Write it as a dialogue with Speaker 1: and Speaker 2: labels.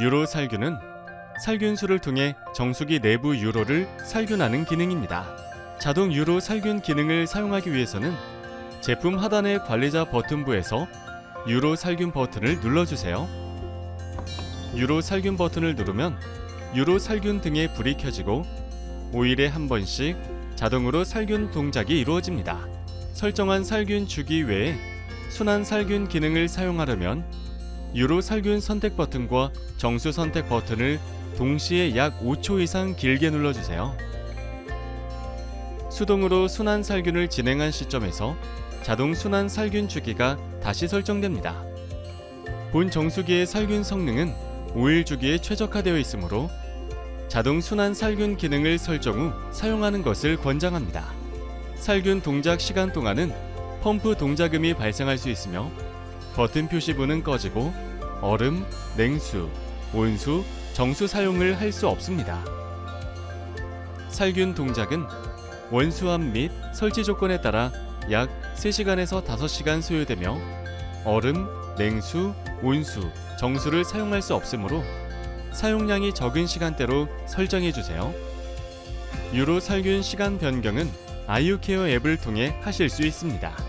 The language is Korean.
Speaker 1: 유로 살균은 살균수를 통해 정수기 내부 유로를 살균하는 기능입니다. 자동 유로 살균 기능을 사용하기 위해서는 제품 하단의 관리자 버튼부에서 유로 살균 버튼을 눌러주세요. 유로 살균 버튼을 누르면 유로 살균 등의 불이 켜지고 5일에 한 번씩 자동으로 살균 동작이 이루어집니다. 설정한 살균 주기 외에 순환 살균 기능을 사용하려면 유로 살균 선택 버튼과 정수 선택 버튼을 동시에 약 5초 이상 길게 눌러주세요. 수동으로 순환 살균을 진행한 시점에서 자동 순환 살균 주기가 다시 설정됩니다. 본 정수기의 살균 성능은 5일 주기에 최적화되어 있으므로 자동 순환 살균 기능을 설정 후 사용하는 것을 권장합니다. 살균 동작 시간 동안은 펌프 동작음이 발생할 수 있으며 버튼 표시부는 꺼지고 얼음, 냉수, 온수, 정수 사용을 할 수 없습니다. 살균 동작은 원수함 및 설치 조건에 따라 약 3시간에서 5시간 소요되며 얼음, 냉수, 온수, 정수를 사용할 수 없으므로 사용량이 적은 시간대로 설정해 주세요. 유로 살균 시간 변경은 아이유케어 앱을 통해 하실 수 있습니다.